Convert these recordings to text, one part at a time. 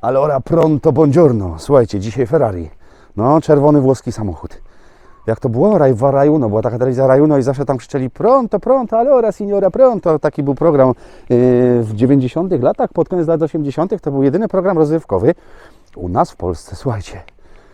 Allora pronto, buongiorno. Słuchajcie, dzisiaj Ferrari. No, czerwony włoski samochód. Jak to było? Raj, Rajuno, była taka telewizja Rajuno i zawsze tam krzyczeli pronto, pronto, allora signora pronto. Taki był program yy, w 90 latach, pod koniec lat 80 to był jedyny program rozrywkowy u nas w Polsce. Słuchajcie,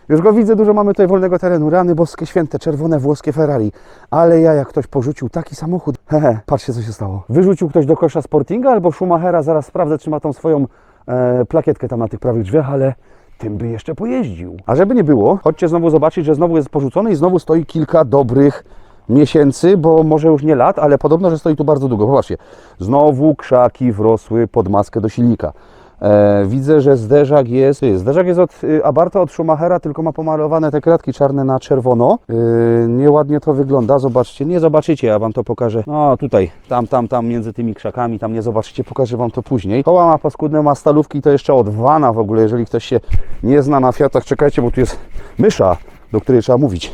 już go widzę, dużo mamy tutaj wolnego terenu. Rany boskie święte, czerwone włoskie Ferrari. Ale ja, jak ktoś porzucił taki samochód, hehe, patrzcie co się stało. Wyrzucił ktoś do kosza Sportinga albo Schumachera, zaraz sprawdzę, czy ma tą swoją e, plakietkę tam na tych prawych drzwiach, ale tym by jeszcze pojeździł. A żeby nie było, chodźcie znowu zobaczyć, że znowu jest porzucony i znowu stoi kilka dobrych miesięcy, bo może już nie lat, ale podobno, że stoi tu bardzo długo. Popatrzcie, znowu krzaki wrosły pod maskę do silnika. E, widzę, że zderzak jest. ty, Zderzak jest od y, Abarta, od Schumachera, tylko ma pomalowane te kratki czarne na czerwono. Y, nieładnie to wygląda. Zobaczcie, nie zobaczycie, ja Wam to pokażę. No tutaj, tam, tam, tam, między tymi krzakami, tam nie zobaczycie, pokażę Wam to później. Koła ma paskudne, ma stalówki, to jeszcze od Vana w ogóle, jeżeli ktoś się nie zna na Fiatach, czekajcie, bo tu jest mysza, do której trzeba mówić.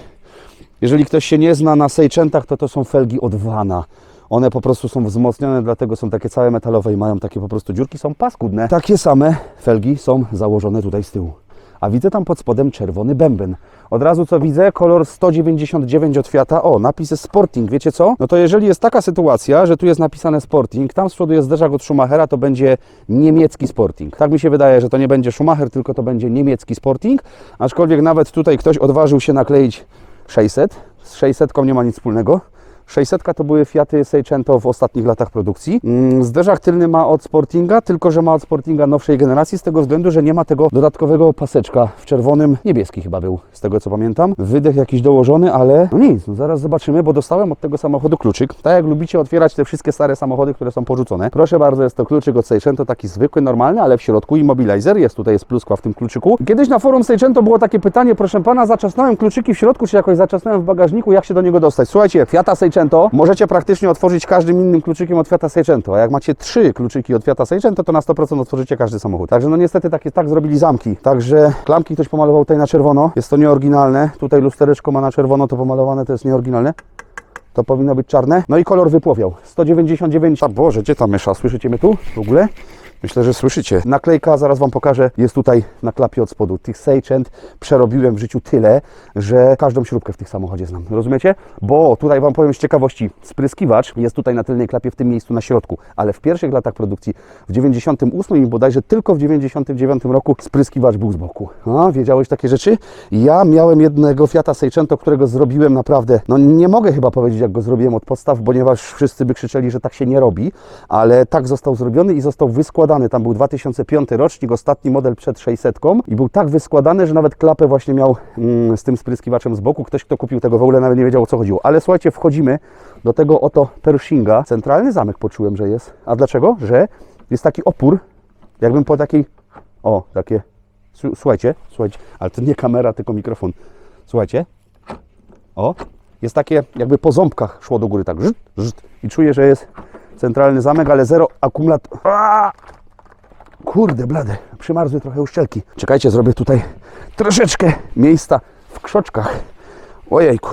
Jeżeli ktoś się nie zna na Seicentach, to to są felgi od Vana. One po prostu są wzmocnione, dlatego są takie całe metalowe i mają takie po prostu dziurki, są paskudne. Takie same felgi są założone tutaj z tyłu. A widzę tam pod spodem czerwony bęben. Od razu co widzę, kolor 199 od Fiata. O, napis jest Sporting, wiecie co? No to jeżeli jest taka sytuacja, że tu jest napisane Sporting, tam z przodu jest zderzak od Schumachera, to będzie niemiecki Sporting. Tak mi się wydaje, że to nie będzie Schumacher, tylko to będzie niemiecki Sporting. Aczkolwiek nawet tutaj ktoś odważył się nakleić 600. Z 600 nie ma nic wspólnego. 600 to były Fiaty Seicento w ostatnich latach produkcji. Mm, Zderzak tylny ma od Sportinga, tylko że ma od Sportinga nowszej generacji z tego względu, że nie ma tego dodatkowego paseczka w czerwonym, niebieski chyba był, z tego co pamiętam. Wydech jakiś dołożony, ale no nic, no zaraz zobaczymy, bo dostałem od tego samochodu kluczyk. Tak jak lubicie otwierać te wszystkie stare samochody, które są porzucone. Proszę bardzo, jest to kluczyk od Seicento, taki zwykły, normalny, ale w środku immobilizer, jest tutaj jest pluskwa w tym kluczyku. Kiedyś na forum Seicento było takie pytanie, proszę pana, zaczasnąłem kluczyki w środku, czy jakoś zaczasnąłem w bagażniku, jak się do niego dostać? Słuchajcie, Fiata Seicento możecie praktycznie otworzyć każdym innym kluczykiem od Fiata Seicento, a jak macie trzy kluczyki od Fiata Seicento, to na 100% otworzycie każdy samochód. Także no niestety tak, tak zrobili zamki. Także klamki ktoś pomalował tutaj na czerwono, jest to nieoryginalne. Tutaj lustereczko ma na czerwono, to pomalowane, to jest nieoryginalne. To powinno być czarne. No i kolor wypłowiał. 199. A Boże, gdzie ta mysza? Słyszycie mnie tu w ogóle? Myślę, że słyszycie. Naklejka, zaraz Wam pokażę, jest tutaj na klapie od spodu. Tych Seicent przerobiłem w życiu tyle, że każdą śrubkę w tych samochodzie znam. Rozumiecie? Bo tutaj Wam powiem z ciekawości, spryskiwacz jest tutaj na tylnej klapie w tym miejscu na środku, ale w pierwszych latach produkcji, w 98 i bodajże tylko w 99 roku spryskiwacz był z boku. A, wiedziałeś takie rzeczy? Ja miałem jednego Fiata Seicento, którego zrobiłem naprawdę, no nie mogę chyba powiedzieć, jak go zrobiłem od podstaw, ponieważ wszyscy by krzyczeli, że tak się nie robi, ale tak został zrobiony i został wyskładany. Tam był 2005 rocznik, ostatni model przed 600 i był tak wyskładany, że nawet klapę właśnie miał mm, z tym spryskiwaczem z boku. Ktoś, kto kupił tego w ogóle nawet nie wiedział o co chodziło. Ale słuchajcie, wchodzimy do tego oto Pershinga. Centralny zamek poczułem, że jest. A dlaczego? Że jest taki opór, jakbym po takiej, o, takie, Słu- słuchajcie, słuchajcie, ale to nie kamera, tylko mikrofon. Słuchajcie, o, jest takie, jakby po ząbkach szło do góry, tak, żt, żt, i czuję, że jest centralny zamek, ale zero akumulator. Aaa! Kurde, blade, przymarzły trochę uszczelki. Czekajcie, zrobię tutaj troszeczkę miejsca w krzoczkach. Ojejku.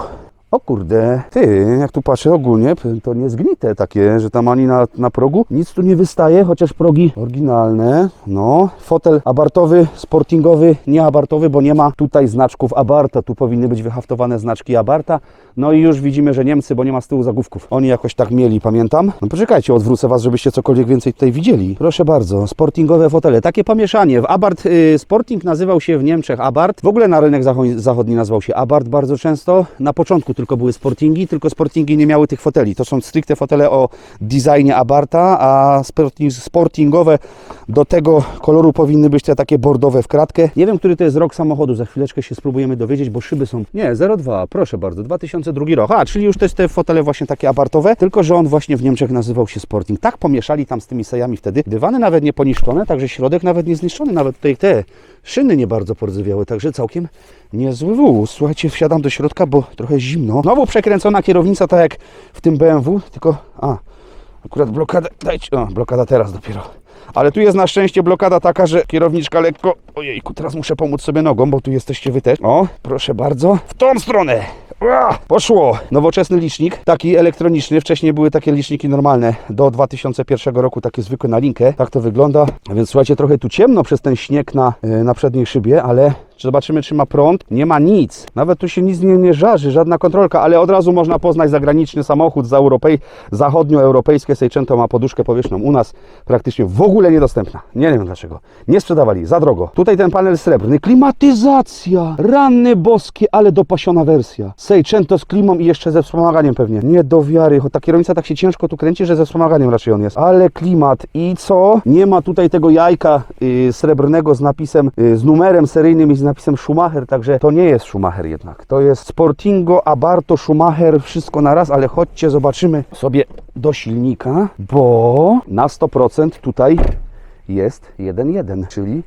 O kurde, ty, jak tu patrzę ogólnie, to nie zgnite takie, że tam ani na, na progu nic tu nie wystaje, chociaż progi oryginalne. No, fotel abartowy, sportingowy, nie abartowy, bo nie ma tutaj znaczków Abarta. Tu powinny być wyhaftowane znaczki Abarta. No i już widzimy, że Niemcy, bo nie ma z tyłu zagłówków. Oni jakoś tak mieli, pamiętam. No poczekajcie, odwrócę Was, żebyście cokolwiek więcej tutaj widzieli. Proszę bardzo, sportingowe fotele, takie pomieszanie. W Abart y, Sporting nazywał się w Niemczech Abart. W ogóle na rynek zacho- zachodni nazywał się Abart bardzo często. Na początku tylko były Sportingi, tylko Sportingi nie miały tych foteli. To są stricte fotele o designie Abarta, a sporting, sportingowe do tego koloru powinny być te takie bordowe w kratkę. Nie wiem, który to jest rok samochodu, za chwileczkę się spróbujemy dowiedzieć, bo szyby są... Nie, 02, proszę bardzo, 2002 rok. A, czyli już to jest te fotele właśnie takie abartowe, tylko że on właśnie w Niemczech nazywał się Sporting. Tak pomieszali tam z tymi sejami wtedy. Dywany nawet nie poniszczone, także środek nawet nie zniszczony, nawet tutaj te szyny nie bardzo pordzewiały, także całkiem niezły wóz. Słuchajcie, wsiadam do środka, bo trochę zimno. Znowu przekręcona kierownica, tak jak w tym BMW, tylko... A, akurat blokada... Dajcie... O, blokada teraz dopiero. Ale tu jest na szczęście blokada taka, że kierowniczka lekko... Ojejku, teraz muszę pomóc sobie nogą, bo tu jesteście wy też. O, proszę bardzo. W tą stronę. Poszło! Nowoczesny licznik, taki elektroniczny. Wcześniej były takie liczniki normalne. Do 2001 roku takie zwykłe na linkę. Tak to wygląda. Więc słuchajcie, trochę tu ciemno przez ten śnieg na, y, na przedniej szybie, ale zobaczymy, czy ma prąd. Nie ma nic. Nawet tu się nic nie, nie żarzy, żadna kontrolka, ale od razu można poznać zagraniczny samochód z Europej, zachodnioeuropejskie. Seicento ma poduszkę powietrzną. U nas praktycznie w ogóle niedostępna. Nie wiem dlaczego. Nie sprzedawali, za drogo. Tutaj ten panel srebrny. Klimatyzacja! Ranny boskie, ale dopasiona wersja. Seicento z klimą i jeszcze ze wspomaganiem pewnie. Nie do wiary. Ta kierownica tak się ciężko tu kręci, że ze wspomaganiem raczej on jest. Ale klimat. I co? Nie ma tutaj tego jajka y, srebrnego z napisem, y, z numerem seryjnym i z napisem Schumacher, także to nie jest Schumacher jednak. To jest Sportingo, Abarto, Schumacher, wszystko na raz, ale chodźcie, zobaczymy sobie do silnika, bo na 100% tutaj jest 1.1, czyli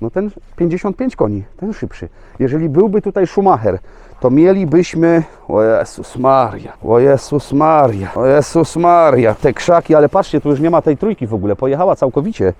no ten 55 koni, ten szybszy. Jeżeli byłby tutaj Schumacher, to mielibyśmy, o Jezus Maria, o Jezus Maria, o Jezus Maria, te krzaki, ale patrzcie, tu już nie ma tej trójki w ogóle, pojechała całkowicie.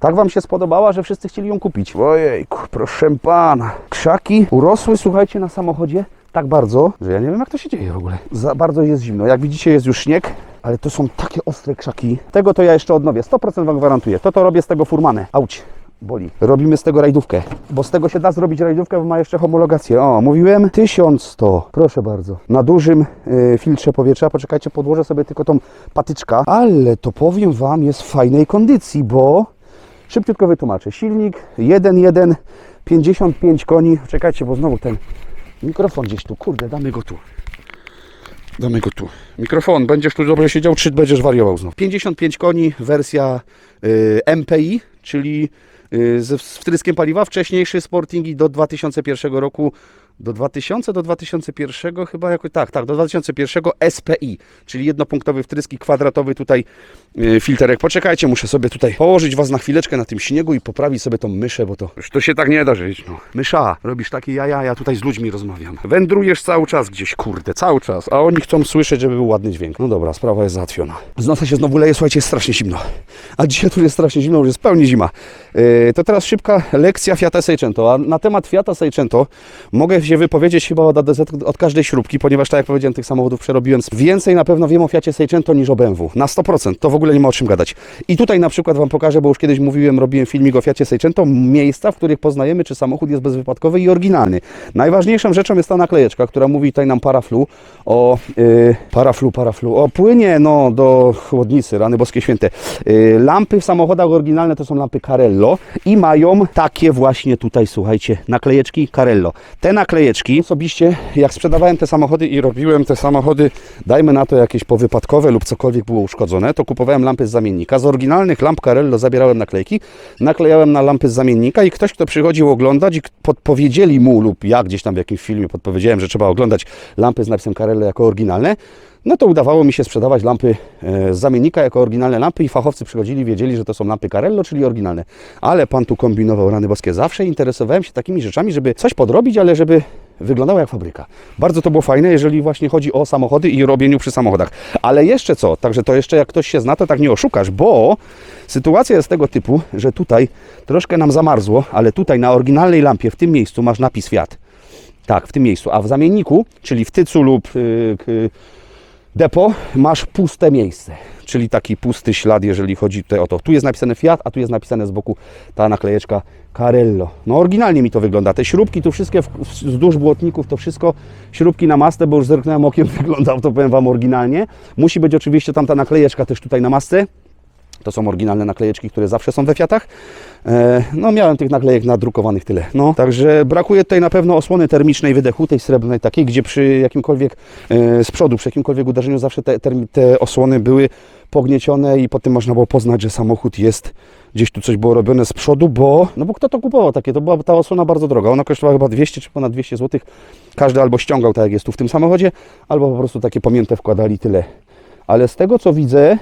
Tak Wam się spodobała, że wszyscy chcieli ją kupić. Ojejku, proszę Pana. Krzaki urosły, słuchajcie, na samochodzie tak bardzo, że ja nie wiem jak to się dzieje w ogóle. Za bardzo jest zimno. Jak widzicie jest już śnieg, ale to są takie ostre krzaki. Tego to ja jeszcze odnowię, 100% Wam gwarantuję. To to robię z tego furmanę. Auć. Boli. Robimy z tego rajdówkę, bo z tego się da zrobić rajdówkę, bo ma jeszcze homologację. O, mówiłem 1100. Proszę bardzo. Na dużym y, filtrze powietrza. Poczekajcie, podłożę sobie tylko tą patyczka. Ale to powiem Wam, jest w fajnej kondycji, bo szybciutko wytłumaczę. Silnik 1.1, 55 koni. Czekajcie, bo znowu ten mikrofon gdzieś tu. Kurde, damy go tu. Damy go tu. Mikrofon, będziesz tu dobrze siedział, czy będziesz wariował znów? 55 koni, wersja y, MPI, czyli y, z wtryskiem paliwa. Wcześniejszy Sportingi do 2001 roku, do 2000, do 2001 chyba jakoś, tak, tak, do 2001 SPI, czyli jednopunktowy wtryski kwadratowy tutaj y, filterek. Poczekajcie, muszę sobie tutaj położyć Was na chwileczkę na tym śniegu i poprawić sobie tą myszę, bo to już to się tak nie da żyć. No. Mysza, robisz takie jaja, ja tutaj z ludźmi rozmawiam. Wędrujesz cały czas gdzieś, kurde, cały czas, a oni chcą słyszeć, żeby był ładny dźwięk. No dobra, sprawa jest załatwiona. Z nosa się znowu leje, słuchajcie, jest strasznie zimno. A dzisiaj tu jest strasznie zimno, już jest pełni zima. Yy, to teraz szybka lekcja Fiata Seicento. A na temat Fiata Seicento mogę się wypowiedzieć chyba od od każdej śrubki, ponieważ tak jak powiedziałem, tych samochodów przerobiłem. Więcej na pewno wiem o Fiacie Seicento niż o BMW. Na 100%. To w ogóle nie ma o czym gadać. I tutaj na przykład Wam pokażę, bo już kiedyś mówiłem, robiłem filmik o Fiacie Seicento, miejsca, w których poznajemy, czy samochód jest bezwypadkowy i oryginalny. Najważniejszą rzeczą jest ta naklejeczka, która mówi tutaj nam paraflu o yy, paraflu, paraflu, o płynie no, do chłodnicy, rany boskie święte. Yy, lampy w samochodach oryginalne to są lampy Carello i mają takie właśnie tutaj, słuchajcie, naklejeczki Carello. Te naklejeczki osobiście, jak sprzedawałem te samochody i robiłem te samochody, dajmy na to jakieś powypadkowe lub cokolwiek było uszkodzone, to kupowałem lampy z zamiennika. Z oryginalnych lamp Carello zabierałem naklejki, naklejałem na lampy z zamiennika i ktoś, kto przychodził oglądać i podpowiedzieli mu lub ja gdzieś tam w jakimś filmie podpowiedziałem, że trzeba oglądać lampy z napisem Carello jako oryginalne, no to udawało mi się sprzedawać lampy e, z zamiennika jako oryginalne lampy i fachowcy przychodzili, wiedzieli, że to są lampy Carello, czyli oryginalne. Ale pan tu kombinował rany boskie. Zawsze interesowałem się takimi rzeczami, żeby coś podrobić, ale żeby wyglądało jak fabryka. Bardzo to było fajne, jeżeli właśnie chodzi o samochody i robieniu przy samochodach. Ale jeszcze co? Także to jeszcze jak ktoś się zna, to tak nie oszukasz, bo sytuacja jest tego typu, że tutaj troszkę nam zamarzło, ale tutaj na oryginalnej lampie w tym miejscu masz napis Fiat. Tak, w tym miejscu. A w zamienniku, czyli w tycu lub yy, k- depo, masz puste miejsce. Czyli taki pusty ślad, jeżeli chodzi tutaj o to. Tu jest napisane Fiat, a tu jest napisane z boku ta naklejeczka Carello. No oryginalnie mi to wygląda. Te śrubki tu wszystkie wzdłuż błotników, to wszystko śrubki na mastę, bo już zerknąłem okiem, wyglądał to powiem Wam oryginalnie. Musi być oczywiście tam ta naklejeczka też tutaj na masce. To są oryginalne naklejeczki, które zawsze są we Fiatach. E, no miałem tych naklejek nadrukowanych tyle. No, także brakuje tutaj na pewno osłony termicznej wydechu, tej srebrnej takiej, gdzie przy jakimkolwiek e, z przodu, przy jakimkolwiek uderzeniu zawsze te, te osłony były pogniecione i potem można było poznać, że samochód jest, gdzieś tu coś było robione z przodu, bo, no bo kto to kupował takie, to była ta osłona bardzo droga, ona kosztowała chyba 200 czy ponad 200 zł, każdy albo ściągał tak jak jest tu w tym samochodzie, albo po prostu takie pamięte wkładali tyle. Ale z tego co widzę,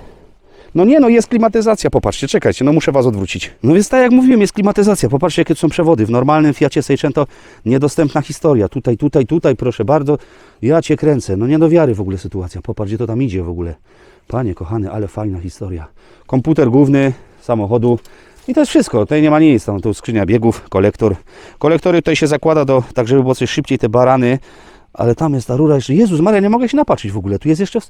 no nie, no jest klimatyzacja, popatrzcie, czekajcie, no muszę Was odwrócić. No więc tak jak mówiłem, jest klimatyzacja, popatrzcie jakie są przewody. W normalnym Fiacie Seicento niedostępna historia. Tutaj, tutaj, tutaj, proszę bardzo, ja Cię kręcę. No nie do wiary w ogóle sytuacja, popatrz gdzie to tam idzie w ogóle. Panie kochany, ale fajna historia. Komputer główny samochodu i to jest wszystko, tutaj nie ma nic, tam tu skrzynia biegów, kolektor. Kolektory tutaj się zakłada do, tak żeby było coś szybciej te barany Ale tam jest ta rura jeszcze. Jezus Maria, nie mogę się napatrzeć w ogóle. Tu jest jeszcze...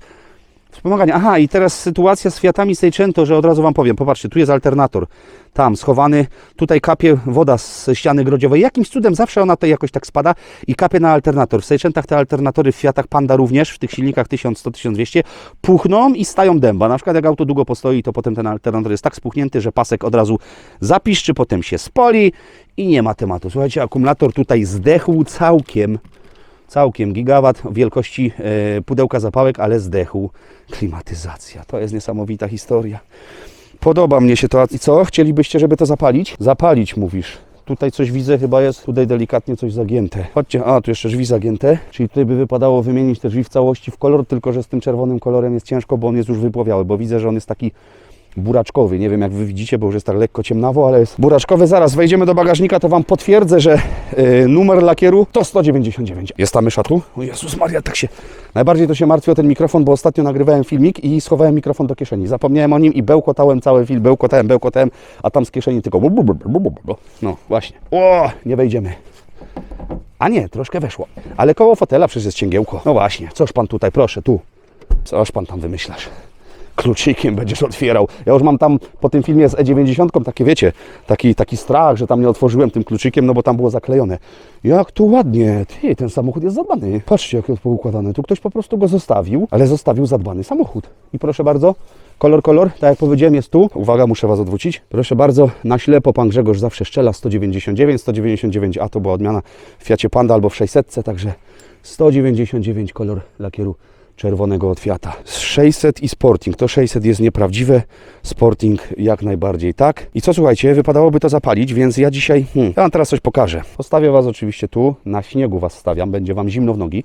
Wspomaganie. Aha, i teraz sytuacja z Fiatami Seicento, że od razu Wam powiem. Popatrzcie, tu jest alternator. Tam, schowany. Tutaj kapie woda z ściany grodziowej. Jakimś cudem zawsze ona tutaj jakoś tak spada i kapie na alternator. W Seicentach te alternatory, w Fiatach Panda również, w tych silnikach 1100-1200, puchną i stają dęba. Na przykład jak auto długo postoi, to potem ten alternator jest tak spuchnięty, że pasek od razu zapiszczy, potem się spoli i nie ma tematu. Słuchajcie, akumulator tutaj zdechł całkiem całkiem gigawat wielkości e, pudełka zapałek, ale zdechł. Klimatyzacja. To jest niesamowita historia. Podoba mnie się to. I co? Chcielibyście, żeby to zapalić? Zapalić, mówisz. Tutaj coś widzę, chyba jest tutaj delikatnie coś zagięte. Chodźcie, a tu jeszcze drzwi zagięte, czyli tutaj by wypadało wymienić te drzwi w całości w kolor, tylko że z tym czerwonym kolorem jest ciężko, bo on jest już wypłowiały, bo widzę, że on jest taki buraczkowy. Nie wiem jak Wy widzicie, bo już jest tak lekko ciemnawo, ale jest buraczkowy. Zaraz wejdziemy do bagażnika, to Wam potwierdzę, że y, numer lakieru to 199. Jest ta mysza tu? O Jezus Maria, tak się... Najbardziej to się martwię o ten mikrofon, bo ostatnio nagrywałem filmik i schowałem mikrofon do kieszeni. Zapomniałem o nim i bełkotałem cały film, bełkotałem, bełkotałem, a tam z kieszeni tylko... No właśnie. O, nie wejdziemy. A nie, troszkę weszło. Ale koło fotela przecież jest cięgiełko. No właśnie, coż Pan tutaj, proszę, tu. Coż Pan tam wymyślasz? Kluczykiem będziesz otwierał. Ja już mam tam po tym filmie z E90 takie wiecie, taki, taki strach, że tam nie otworzyłem tym kluczykiem, no bo tam było zaklejone. Jak tu ładnie, ty, ten samochód jest zadbany. Patrzcie, jak jest poukładane. Tu ktoś po prostu go zostawił, ale zostawił zadbany samochód. I proszę bardzo, kolor, kolor, tak jak powiedziałem, jest tu. Uwaga, muszę Was odwrócić. Proszę bardzo, na ślepo pan Grzegorz zawsze szczela 199, 199, a to była odmiana w Fiacie Panda albo w 600, także 199 kolor lakieru czerwonego od Fiata. 600 i Sporting. To 600 jest nieprawdziwe, Sporting jak najbardziej tak. I co słuchajcie, wypadałoby to zapalić, więc ja dzisiaj, hmm, ja wam teraz coś pokażę. Postawię Was oczywiście tu, na śniegu Was stawiam, będzie Wam zimno w nogi,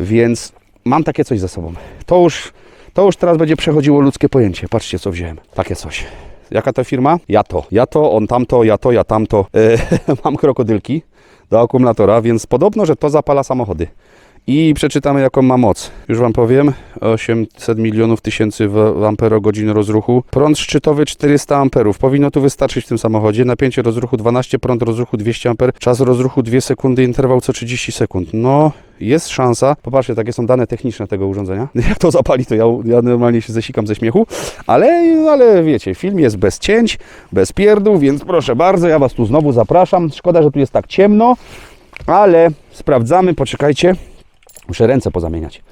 więc mam takie coś ze sobą. To już, to już teraz będzie przechodziło ludzkie pojęcie. Patrzcie co wziąłem. Takie coś. Jaka to firma? Ja to. Ja to, on tamto, ja to, ja tamto. E, mam krokodylki do akumulatora, więc podobno, że to zapala samochody. I przeczytamy, jaką ma moc. Już Wam powiem, 800 milionów tysięcy amperogodzin rozruchu. Prąd szczytowy 400 amperów. Powinno tu wystarczyć w tym samochodzie. Napięcie rozruchu 12, prąd rozruchu 200 amper. Czas rozruchu 2 sekundy, interwał co 30 sekund. No, jest szansa. Popatrzcie, takie są dane techniczne tego urządzenia. Jak to zapali, to ja, ja normalnie się zesikam ze śmiechu. Ale, ale wiecie, film jest bez cięć, bez pierdół, więc proszę bardzo, ja Was tu znowu zapraszam. Szkoda, że tu jest tak ciemno, ale sprawdzamy, poczekajcie. Muszę ręce pozamieniać.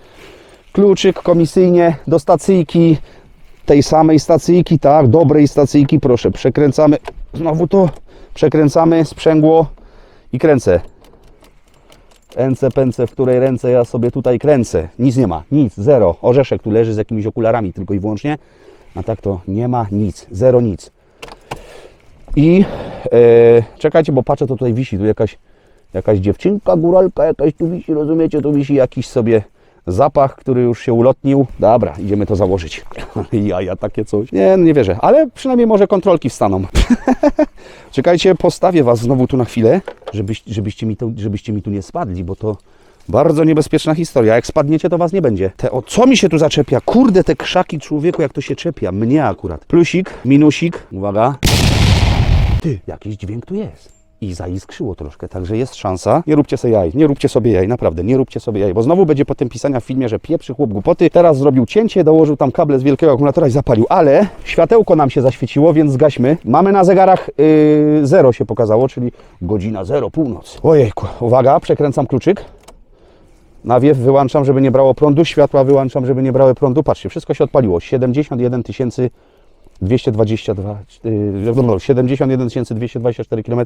Kluczyk komisyjnie do stacyjki, tej samej stacyjki, tak, dobrej stacyjki, proszę, przekręcamy, znowu to, przekręcamy sprzęgło i kręcę. Ręce, pęce, w której ręce ja sobie tutaj kręcę. Nic nie ma, nic, zero. Orzeszek tu leży z jakimiś okularami tylko i wyłącznie, a tak to nie ma nic, zero nic. I e, czekajcie, bo patrzę, to tutaj wisi, tu jakaś jakaś dziewczynka, góralka jakaś tu wisi, rozumiecie, tu wisi jakiś sobie zapach, który już się ulotnił. Dobra, idziemy to założyć. Jaja, takie coś. Nie, nie wierzę, ale przynajmniej może kontrolki wstaną. Czekajcie, postawię Was znowu tu na chwilę, żebyś, żebyście, mi tu, żebyście mi tu nie spadli, bo to bardzo niebezpieczna historia. Jak spadniecie, to Was nie będzie. Te, o co mi się tu zaczepia? Kurde, te krzaki człowieku, jak to się czepia. Mnie akurat. Plusik, minusik. Uwaga. Ty, jakiś dźwięk tu jest. I zaiskrzyło troszkę, także jest szansa. Nie róbcie sobie jaj, nie róbcie sobie jaj, naprawdę, nie róbcie sobie jaj, bo znowu będzie potem pisania w filmie, że pieprzy chłop głupoty. Teraz zrobił cięcie, dołożył tam kable z wielkiego akumulatora i zapalił, ale światełko nam się zaświeciło, więc zgaśmy. Mamy na zegarach yy, zero się pokazało, czyli godzina zero, północ. Ojejku, uwaga, przekręcam kluczyk. Nawiew wyłączam, żeby nie brało prądu, światła wyłączam, żeby nie brały prądu. Patrzcie, wszystko się odpaliło. 71 tysięcy 222, yy, no, 71 224 km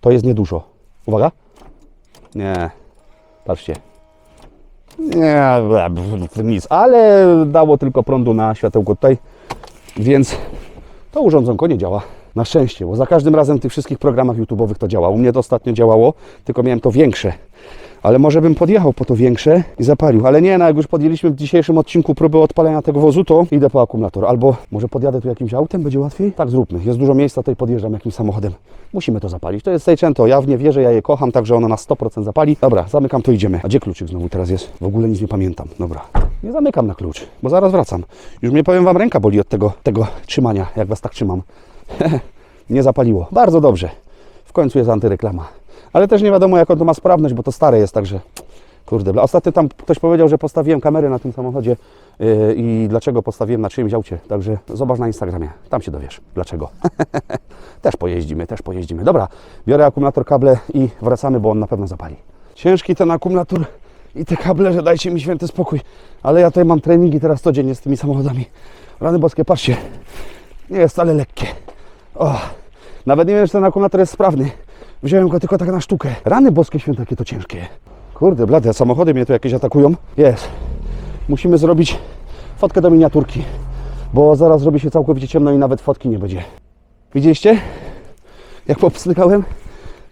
to jest niedużo. Uwaga. Nie. Patrzcie. Nie, nic, ale dało tylko prądu na światełko tutaj, więc to urządzonko nie działa. Na szczęście, bo za każdym razem w tych wszystkich programach YouTube'owych to działa. U mnie to ostatnio działało, tylko miałem to większe. Ale może bym podjechał po to większe i zapalił. Ale nie, no jak już podjęliśmy w dzisiejszym odcinku próbę odpalenia tego wozu, to idę po akumulator. Albo może podjadę tu jakimś autem, będzie łatwiej? Tak zróbmy. Jest dużo miejsca, tutaj podjeżdżam jakimś samochodem. Musimy to zapalić. To jest Seicento. Ja w nie wierzę, ja je kocham, także ono na 100% zapali. Dobra, zamykam, to idziemy. A gdzie kluczyk znowu teraz jest? W ogóle nic nie pamiętam. Dobra. Nie zamykam na klucz, bo zaraz wracam. Już mnie powiem Wam, ręka boli od tego, tego trzymania, jak Was tak trzymam. nie zapaliło. Bardzo dobrze. W końcu jest antyreklama. Ale też nie wiadomo, jaką to ma sprawność, bo to stare jest, także Kurde, ostatnio tam ktoś powiedział, że postawiłem kamerę na tym samochodzie yy, i dlaczego postawiłem na czyimś aucie. Także zobacz na Instagramie, tam się dowiesz dlaczego. też pojeździmy, też pojeździmy. Dobra, biorę akumulator, kable i wracamy, bo on na pewno zapali. Ciężki ten akumulator i te kable, że dajcie mi święty spokój. Ale ja tutaj mam treningi teraz codziennie z tymi samochodami. Rany boskie, patrzcie, nie jest wcale lekkie. O, nawet nie wiem, czy ten akumulator jest sprawny. Wziąłem go tylko tak na sztukę. Rany boskie święte, jakie to ciężkie. Kurde, blade, samochody mnie tu jakieś atakują. Jest. Musimy zrobić fotkę do miniaturki, bo zaraz zrobi się całkowicie ciemno i nawet fotki nie będzie. Widzieliście? Jak popstrykałem?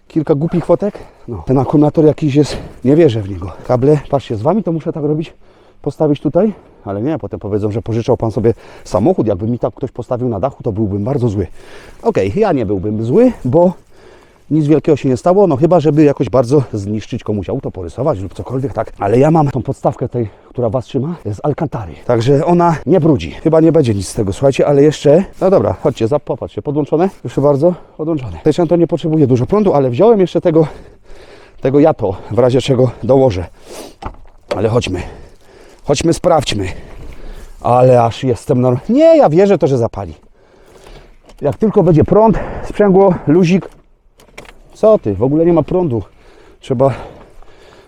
Kilka głupich fotek. No. Ten akumulator jakiś jest, nie wierzę w niego. Kable, patrzcie, z Wami to muszę tak robić, postawić tutaj, ale nie, potem powiedzą, że pożyczał Pan sobie samochód. Jakby mi tak ktoś postawił na dachu, to byłbym bardzo zły. Okej, ja nie byłbym zły, bo nic wielkiego się nie stało, no chyba, żeby jakoś bardzo zniszczyć komuś auto, porysować lub cokolwiek, tak. Ale ja mam tą podstawkę tej, która Was trzyma, z Alcantary. Także ona nie brudzi. Chyba nie będzie nic z tego, słuchajcie, ale jeszcze... No dobra, chodźcie, popatrzcie, podłączone? Proszę bardzo, podłączone. Zresztą to nie potrzebuje dużo prądu, ale wziąłem jeszcze tego, tego jato, w razie czego dołożę. Ale chodźmy, chodźmy, sprawdźmy. Ale aż jestem norm... Nie, ja wierzę to, że zapali. Jak tylko będzie prąd, sprzęgło, luzik, co ty? W ogóle nie ma prądu. Trzeba,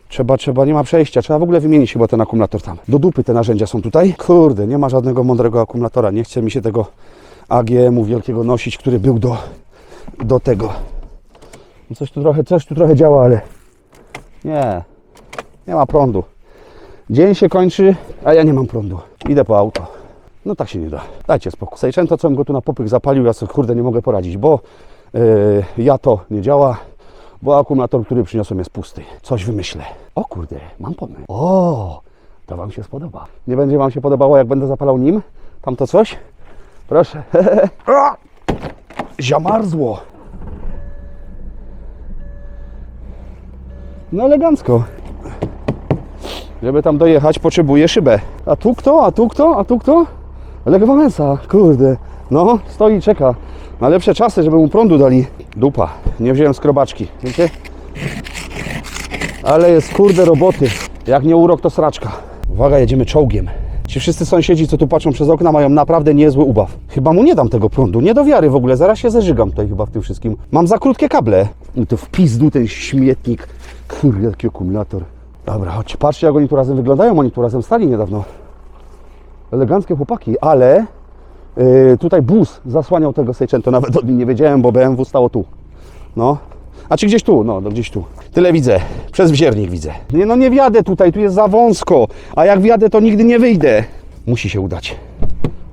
trzeba, trzeba, nie ma przejścia. Trzeba w ogóle wymienić chyba ten akumulator tam. Do dupy te narzędzia są tutaj. Kurde, nie ma żadnego mądrego akumulatora. Nie chce mi się tego AGM-u wielkiego nosić, który był do, do tego. No Coś tu trochę, coś tu trochę działa, ale nie, nie ma prądu. Dzień się kończy, a ja nie mam prądu. Idę po auto. No tak się nie da. Dajcie spokój. Sejczęto, co bym go tu na popyk zapalił, ja sobie kurde nie mogę poradzić, bo ja to nie działa, bo akumulator, który przyniosłem jest pusty. Coś wymyślę. O kurde, mam pomysł. O, to Wam się spodoba. Nie będzie Wam się podobało, jak będę zapalał nim? Tam to coś? Proszę. A! Zamarzło. No elegancko. Żeby tam dojechać, potrzebuję szybę. A tu kto? A tu kto? A tu kto? Lech Wałęsa, kurde. No, stoi, czeka. Na lepsze czasy, żeby mu prądu dali. Dupa. Nie wziąłem skrobaczki. Wiecie? Ale jest kurde roboty. Jak nie urok, to sraczka. Uwaga, jedziemy czołgiem. Ci wszyscy sąsiedzi, co tu patrzą przez okna, mają naprawdę niezły ubaw. Chyba mu nie dam tego prądu. Nie do wiary w ogóle. Zaraz się zeżygam tutaj chyba w tym wszystkim. Mam za krótkie kable. I to w ten śmietnik. Kurde, jaki akumulator. Dobra, chodźcie. Patrzcie, jak oni tu razem wyglądają. Oni tu razem stali niedawno. Eleganckie chłopaki, ale yy, tutaj bus zasłaniał tego Seicento. Nawet o nim nie wiedziałem, bo BMW stało tu. No. A czy gdzieś tu? No, no gdzieś tu. Tyle widzę. Przez wziernik widzę. Nie, no nie wjadę tutaj, tu jest za wąsko. A jak wjadę, to nigdy nie wyjdę. Musi się udać.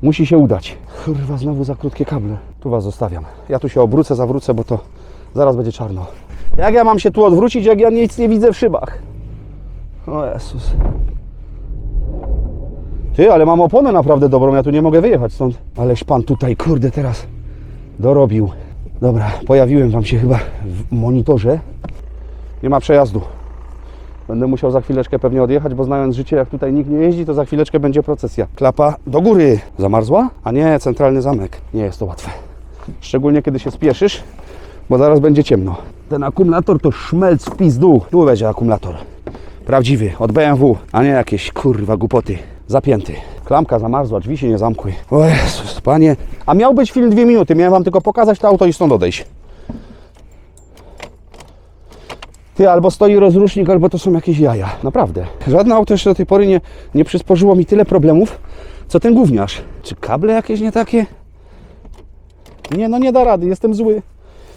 Musi się udać. Kurwa, znowu za krótkie kable. Tu Was zostawiam. Ja tu się obrócę, zawrócę, bo to zaraz będzie czarno. Jak ja mam się tu odwrócić, jak ja nic nie widzę w szybach? O Jezus. Ty, ale mam oponę naprawdę dobrą, ja tu nie mogę wyjechać stąd. Ależ Pan tutaj, kurde, teraz dorobił. Dobra, pojawiłem Wam się chyba w monitorze. Nie ma przejazdu. Będę musiał za chwileczkę pewnie odjechać, bo znając życie, jak tutaj nikt nie jeździ, to za chwileczkę będzie procesja. Klapa do góry. Zamarzła? A nie, centralny zamek. Nie jest to łatwe. Szczególnie kiedy się spieszysz, bo zaraz będzie ciemno. Ten akumulator to szmelc w pizdu. Tu będzie akumulator. Prawdziwy, od BMW, a nie jakieś kurwa głupoty. Zapięty. Klamka zamarzła, drzwi się nie zamkły. O Jezus, panie. A miał być film dwie minuty, miałem wam tylko pokazać to auto i stąd odejść. Ty, albo stoi rozrusznik, albo to są jakieś jaja. Naprawdę. Żadne auto jeszcze do tej pory nie, nie przysporzyło mi tyle problemów, co ten gówniarz. Czy kable jakieś nie takie? Nie, no nie da rady, jestem zły.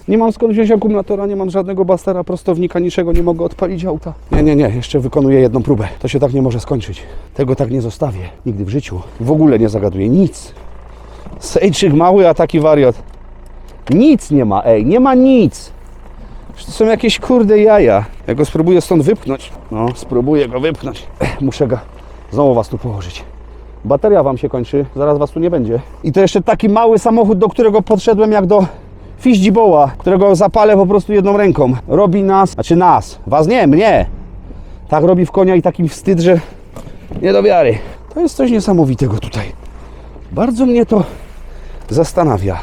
Nie mam skąd wziąć akumulatora, nie mam żadnego bastera, prostownika, niczego, nie mogę odpalić auta. Nie, nie, nie, jeszcze wykonuję jedną próbę. To się tak nie może skończyć. Tego tak nie zostawię. Nigdy w życiu. W ogóle nie zagaduję, nic. Sejczyk mały, a taki wariat. Nic nie ma, ej, nie ma nic. To są jakieś kurde jaja. Ja go spróbuję stąd wypchnąć. No, spróbuję go wypchnąć. Muszę go znowu was tu położyć. Bateria wam się kończy, zaraz was tu nie będzie. I to jeszcze taki mały samochód, do którego podszedłem jak do Fiździboła, którego zapalę po prostu jedną ręką. Robi nas, znaczy nas, was nie, mnie. Tak robi w konia i taki wstyd, że nie do wiary. To jest coś niesamowitego tutaj. Bardzo mnie to zastanawia.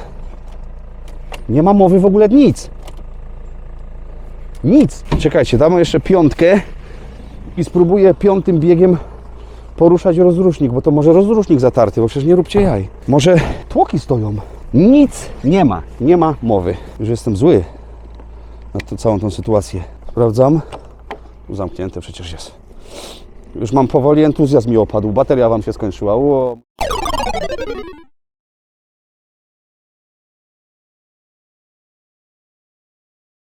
Nie ma mowy w ogóle nic. Nic. Czekajcie, damy jeszcze piątkę i spróbuję piątym biegiem poruszać rozrusznik, bo to może rozrusznik zatarty, bo przecież nie róbcie jaj. Może tłoki stoją. Nic nie ma, nie ma mowy. Już jestem zły na tę całą tą sytuację. Sprawdzam. Zamknięte przecież jest. Już mam powoli entuzjazm mi opadł. Bateria Wam się skończyła.